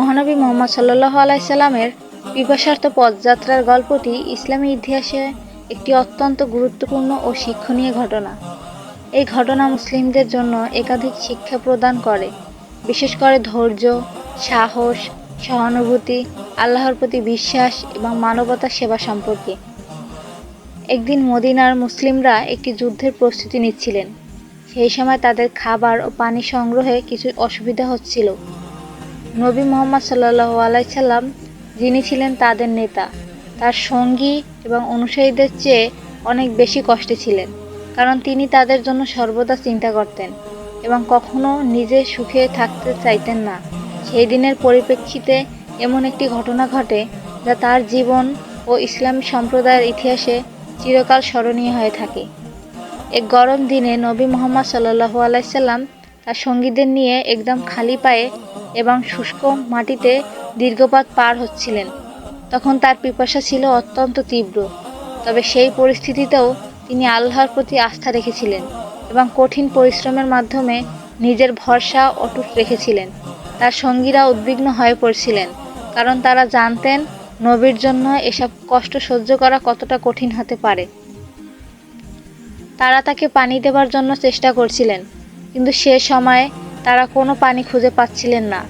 মহানবী মোহাম্মদ সাল্লাহ আলাইসাল্লামের পিপাসার্থ পদযাত্রার গল্পটি ইসলামী ইতিহাসে একটি অত্যন্ত গুরুত্বপূর্ণ ও শিক্ষণীয় ঘটনা। এই ঘটনা মুসলিমদের জন্য একাধিক শিক্ষা প্রদান করে। বিশেষ করে ধৈর্য, সাহস, সহানুভূতি, আল্লাহর প্রতি বিশ্বাস এবং মানবতা সেবা সম্পর্কে। একদিন মদিনার মুসলিমরা একটি যুদ্ধের প্রস্তুতি নিচ্ছিলেন। সেই সময় তাদের খাবার ও পানি সংগ্রহে কিছু অসুবিধা হচ্ছিল। নবী মোহাম্মদ সাল্লাহ আলাইসাল্লাম যিনি ছিলেন তাদের নেতা। তার সঙ্গী এবং অনুসারীদের চেয়ে অনেক বেশি কষ্টে ছিলেন, কারণ তিনি তাদের জন্য সর্বদা চিন্তা করতেন এবং কখনো নিজে সুখে থাকতে চাইতেন না। সেই দিনের পরিপ্রেক্ষিতে এমন একটি ঘটনা ঘটে যা তার জীবন ও ইসলামী সম্প্রদায়ের ইতিহাসে চিরকাল স্মরণীয় হয়ে থাকে। এক গরম দিনে নবী মোহাম্মদ সাল্লাহু আলাইসাল্লাম তার সঙ্গীদের নিয়ে একদম খালি পায়ে এবং শুষ্ক মাটিতে দীর্ঘপথ পার হচ্ছিলেন। তখন তার পিপাসা ছিল অত্যন্ত তীব্র, তবে সেই পরিস্থিতিতেও তিনি আল্লাহর প্রতি আস্থা রেখেছিলেন এবং কঠিন পরিশ্রমের মাধ্যমে নিজের ভরসা অটুট রেখেছিলেন। তার সঙ্গীরা উদ্বিগ্ন হয়ে পড়ছিলেন, কারণ তারা জানতেন নবীর জন্য এসব কষ্ট সহ্য করা কতটা কঠিন হতে পারে। তারা তাকে পানি দেবার জন্য চেষ্টা করছিলেন কিন্তু সে সময়ে তারা কোনো পানি খুঁজে পাচ্ছিলেন না।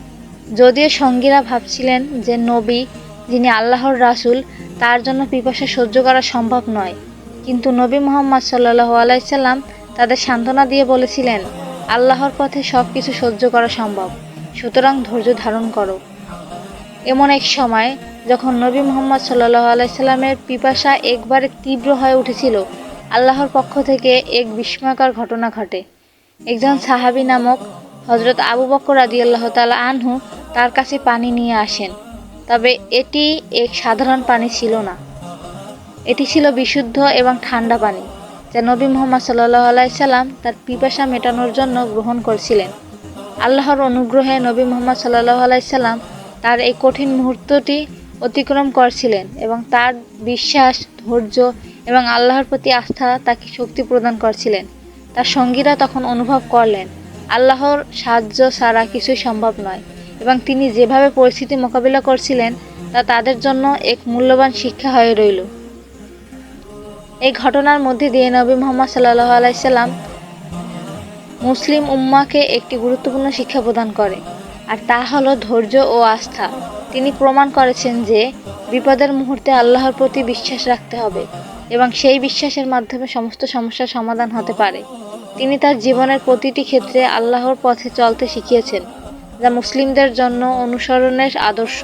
যদিও সঙ্গীরা ভাবছিলেন যে নবী, যিনি আল্লাহর রাসূল, তার জন্য পিপাসা সহ্য করা সম্ভব নয়। কিন্তু নবী মোহাম্মদ সাল্লাহ আলাইসাল্লাম তাদের সান্ত্বনা দিয়ে বলেছিলেন, আল্লাহর পথে সব কিছু সহ্য করা সম্ভব। সুতরাং ধৈর্য ধারণ করো। এমন এক সময় যখন নবী মোহাম্মদ সাল্লাহ আলাইসাল্লামের পিপাসা একবারে তীব্র হয়ে উঠেছিল, আল্লাহর পক্ষ থেকে এক বিস্ময়কর ঘটনা ঘটে। একজন সাহাবী নামক হজরত আবু বকর আদি আল্লাহ তালা আনহু তার কাছে পানি নিয়ে আসেন। তবে এটি এক সাধারণ পানি ছিল না। এটি ছিল বিশুদ্ধ এবং ঠান্ডা পানি, যা নবী মোহাম্মদ সাল্লাহ আলাইসাল্লাম তার পিপাসা মেটানোর জন্য গ্রহণ করছিলেন। আল্লাহর অনুগ্রহে নবী মোহাম্মদ সাল্লাহ আলাইসাল্লাম তার এই কঠিন মুহূর্তটি অতিক্রম করছিলেন এবং তার বিশ্বাস, ধৈর্য এবং আল্লাহর প্রতি আস্থা তাকে শক্তি প্রদান করছিলেন। তার সঙ্গীরা তখন অনুভব করলেন, আল্লাহর সাহায্য ছাড়া কিছুই সম্ভব নয় এবং তিনি যেভাবে পরিস্থিতি মোকাবিলা করছিলেন, তা তাদের জন্য এক মূল্যবান শিক্ষা হয়ে রইল। এই ঘটনার মধ্যে দিয়ে নবী মোহাম্মদ সাল্লাহ আলাইসাল্লাম মুসলিম উম্মাকে একটি গুরুত্বপূর্ণ শিক্ষা প্রদান করে, আর তা হলো ধৈর্য ও আস্থা। তিনি প্রমাণ করেছেন যে বিপদের মুহূর্তে আল্লাহর প্রতি বিশ্বাস রাখতে হবে। এবং সেই বিশ্বাসের মাধ্যমে সমস্ত সমস্যার সমাধান হতে পারে। তিনি তার জীবনের প্রতিটি ক্ষেত্রে আল্লাহর পথে চলতে শিখিয়েছেন, যা মুসলিমদের জন্য অনুসরণের আদর্শ।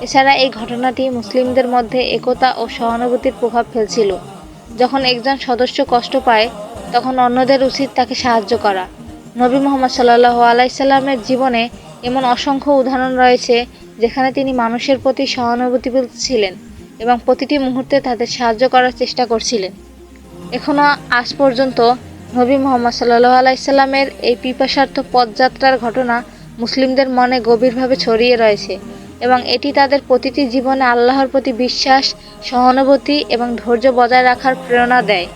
এছাড়া এই ঘটনাটি মুসলিমদের মধ্যে একতা ও সহানুভূতির প্রভাব ফেলছিল। যখন একজন সদস্য কষ্ট পায়, তখন অন্যদের উচিত তাকে সাহায্য করা। নবী মোহাম্মদ সাল্লাহ আলাইসাল্লামের জীবনে এমন অসংখ্য উদাহরণ রয়েছে, যেখানে তিনি মানুষের প্রতি সহানুভূতি ছিলেন। এবং প্রতিটি মুহূর্তে তাদের সাহায্য করার চেষ্টা করছিলেন। এখনও আজ পর্যন্ত নবী মোহাম্মদ সাল্লাহ আলাইসাল্লামের এই পিপাসার্থ পদযাত্রার ঘটনা মুসলিমদের মনে গভীরভাবে ছড়িয়ে রয়েছে এবং এটি তাদের প্রতিটি জীবনে আল্লাহর প্রতি বিশ্বাস, সহানুভূতি এবং ধৈর্য বজায় রাখার প্রেরণা দেয়।